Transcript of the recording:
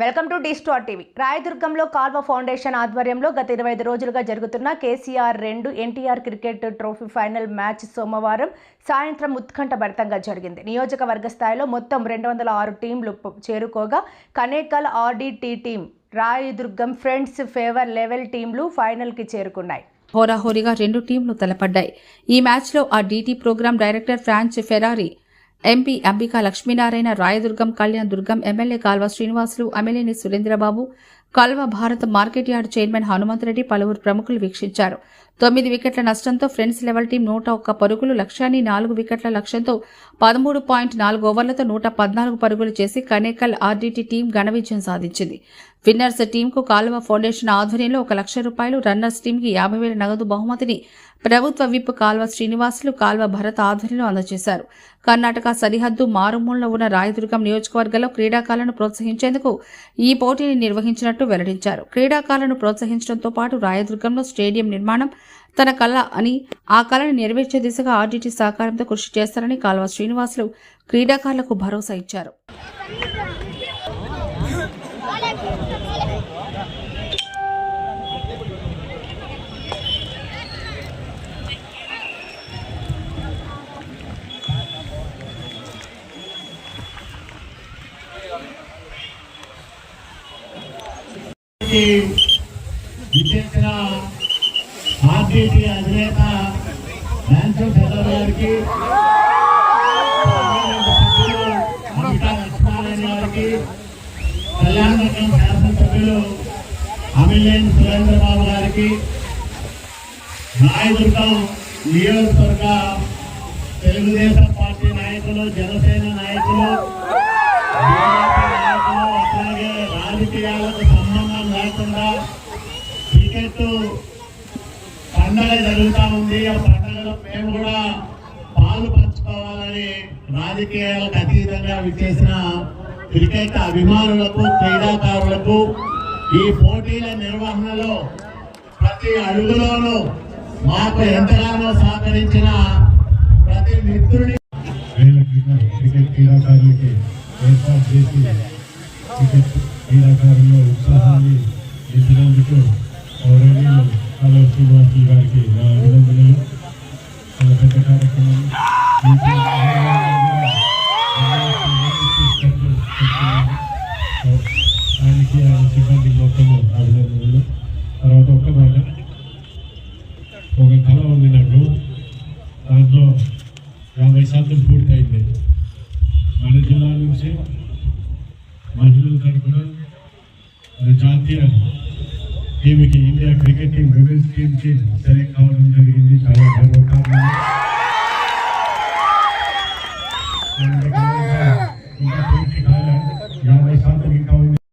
Welcome to the star TV. రాయదుర్గంలో Kalva foundation ఆధ్వర్యంలో గత ఇరవై ఐదు రోజులుగా జరుగుతున్న కేసీఆర్ రెండు NTR cricket trophy final match సోమవారం సాయంత్రం ఉత్కంఠభరితంగా జరిగింది. నియోజకవర్గ స్థాయిలో మొత్తం రెండు వందల ఆరు టీంలు చేరుకోగా Kanekal RDT team Rayadurgam friends favour level టీంలు ఫైనల్కి చేరుకున్నాయి. హోరాహోరీగా రెండు టీంలు తలపడ్డాయి. ఈ మ్యాచ్లో ఆ DT program director France Ferrari MP Ambika Lakshminarayana Rayadurgam Kalyandurgam MLA Kalva Srinivasulu ఎమ్మెల్యేని Surendrababu Kalva Bharat market yard chairman Hanumanthareddy పలువురు ప్రముఖులు వీక్షించారు. తొమ్మిది వికెట్ల నష్టంతో ఫ్రెండ్స్ లెవెల్ టీం నూట ఒక్క పరుగులు లక్ష్యాన్ని నాలుగు వికెట్ల లక్ష్యంతో పదమూడు పాయింట్ నాలుగు ఓవర్లతో నూట పద్నాలుగు పరుగులు చేసి కనేకల్ ఆర్డీటీ టీం ఘన విజయం సాధించింది. విన్నర్స్ టీంకు కాలువ ఫౌండేషన్ ఆధ్వర్యంలో ఒక లక్ష రూపాయలు రన్నర్స్ టీంకి యాభై వేల నగదు బహుమతిని ప్రభుత్వ విప్ కాల్వ శ్రీనివాసులు కాల్వ భరత్ ఆధ్వర్యంలో అందజేశారు. కర్ణాటక సరిహద్దు మారుమూలలో ఉన్న రాయదుర్గం నియోజకవర్గంలో క్రీడాకారులను ప్రోత్సహించేందుకు ఈ పోటీని నిర్వహించినట్టు వెల్లడించారు. క్రీడాకారులను ప్రోత్సహించడంతో పాటు రాయదుర్గంలో స్టేడియం నిర్మాణం తన కళ అని ఆ కళను నెరవేర్చే దిశగా ఆర్డీటీ సహకారంతో కృషి చేస్తారని కాల్వ శ్రీనివాసులు క్రీడాకారులకు భరోసా ఇచ్చారు. కి విచ్చేసిన ఆర్టీసీ అధినేత డాన్సు ఫెదర్ గారికి పార్లమెంటు గారికి కళ్యాణదుర్గం శాసనసభ్యులు అమిలేని సురేంద్రబాబు గారికి రాయదుర్గం నియోజకవర్గ తెలుగుదేశం పార్టీ నాయకులు జనసేన నాయకులు క్రికెట్ పండగ జరుగుతూ ఉంది. ఆ పండగలో మేము కూడా పాలు పంచుకోవాలని రాజకీయాలకు అతీతంగా విచ్చేసిన క్రికెట్ అభిమానులకు క్రీడాకారులకు ఈ పోటీల నిర్వహణలో ప్రతి అడుగులోనూ మాకు ఎంతగానో సహకరించిన ప్రతి మిత్రుడి వేల క్రికెట్ క్రికెట్ క్రీడాకారులకి ఏర్పాటు చేసి క్రికెట్ క్రీడాకారుల్లో ఉత్సాహాన్ని నింపినందుకు గౌరవనీయులు గారికి నా అభినందనలు చాలా పెద్ద కార్యక్రమం ఆయనకి ఆయన సిబ్బంది మొత్తము అభినందనలు తర్వాత ఒక్క మాట ఒక కళ ఉంది నాకు దాంట్లో యాభై శాతం పూర్తయింది మన జిల్లా నుంచి మహిళల తరఫున జాతీయ टीम की India cricket team women's team की सेलेक्ट आव चला गर्वकाल